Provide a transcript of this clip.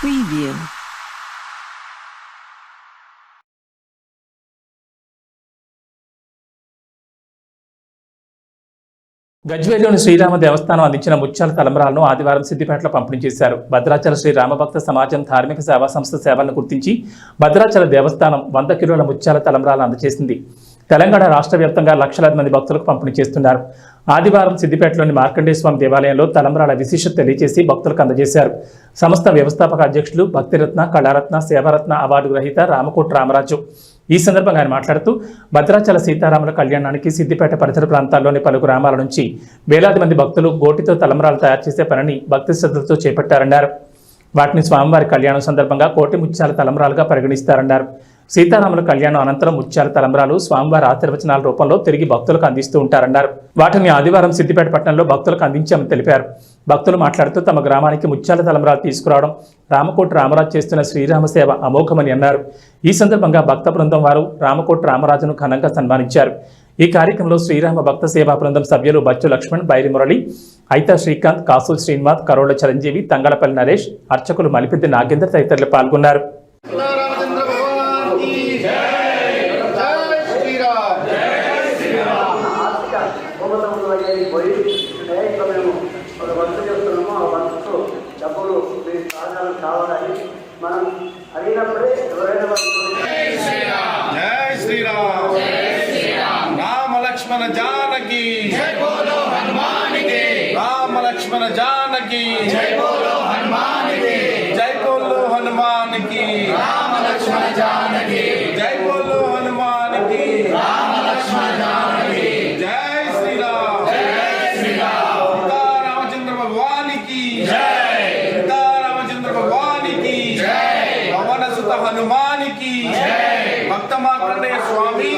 Preview. గజ్వేల్లోని Srirama దేవస్థానం అందించిన ముత్యాల తలంబరాలను ఆదివారం సిద్దిపేటలో పంపిణీ చేశారు. భద్రాచల శ్రీ రామభక్త సమాజం ధార్మిక సేవా సంస్థ సేవలను గుర్తించి భద్రాచల దేవస్థానం వంద కిలోల ముత్యాల తలంబరాలను అందజేసింది. తెలంగాణ రాష్ట్ర వ్యాప్తంగా లక్షలాది మంది భక్తులకు పంపిణీ చేస్తున్నారు. ఆదివారం సిద్దిపేటలోని మార్కండేయ స్వామి దేవాలయంలో తలంబ్రాల విశిష్టత తెలియజేసి భక్తులకు అందజేశారు. సంస్థ వ్యవస్థాపక అధ్యక్షులు భక్తిరత్న కళారత్న సేవారత్న అవార్డు గ్రహీత రామకోట రామరాజు. ఈ సందర్భంగా ఆయన మాట్లాడుతూ భద్రాచల సీతారాముల కళ్యాణానికి సిద్దిపేట పరిసర ప్రాంతాల్లోని పలు గ్రామాల నుంచి వేలాది మంది భక్తులు గోటితో తలంబరాలు తయారు చేసే పనిని భక్తి శ్రద్ధలతో చేపట్టారన్నారు. వాటిని స్వామివారి కళ్యాణం సందర్భంగా కోటి ముత్యాల తలంబరాలుగా పరిగణిస్తారన్నారు. సీతారాముల కళ్యాణం అనంతరం ముత్యాల తలంబరాలు స్వామివారి ఆశీర్వచనాల రూపంలో తిరిగి భక్తులకు అందిస్తూ ఉంటారన్నారు. వాటిని ఆదివారం సిద్దిపేట పట్టణంలో భక్తులకు అందించామని తెలిపారు. భక్తులు మాట్లాడుతూ తమ గ్రామానికి ముత్యాల తలంబరాలు తీసుకురావడం రామకోట రామరాజు చేస్తున్న శ్రీరామ సేవ అమోఘమని అన్నారు. ఈ సందర్భంగా భక్త బృందం వారు రామకోట రామరాజును ఘనంగా సన్మానించారు. ఈ కార్యక్రమంలో శ్రీరామ భక్త సేవా బృందం సభ్యులు బచ్చు లక్ష్మణ్ బైరి మురళి ఐతా శ్రీకాంత్ కాసుల్ శ్రీనివాస్ కరోళ చిరంజీవి తంగళపల్లి నరేష్ అర్చకులు మలిపెద్ది నాగేంద్ర తదితరులు పాల్గొన్నారు. భూగతంలో అయ్యేది పోయి డైరెక్ట్గా మేము ఒక వర్క్ చేస్తున్నాము ఆ వర్క్తో డబ్బులు మీరు సాధారణ కావాలని మనం అడిగినప్పుడే ఎవరైనా జై శ్రీరామ్. రామ లక్ష్మణ జానకి. రామ లక్ష్మణ జానకి. జై జై బోలో హనుమానికి. రామ జానకి. జై chamar para dentro, amém?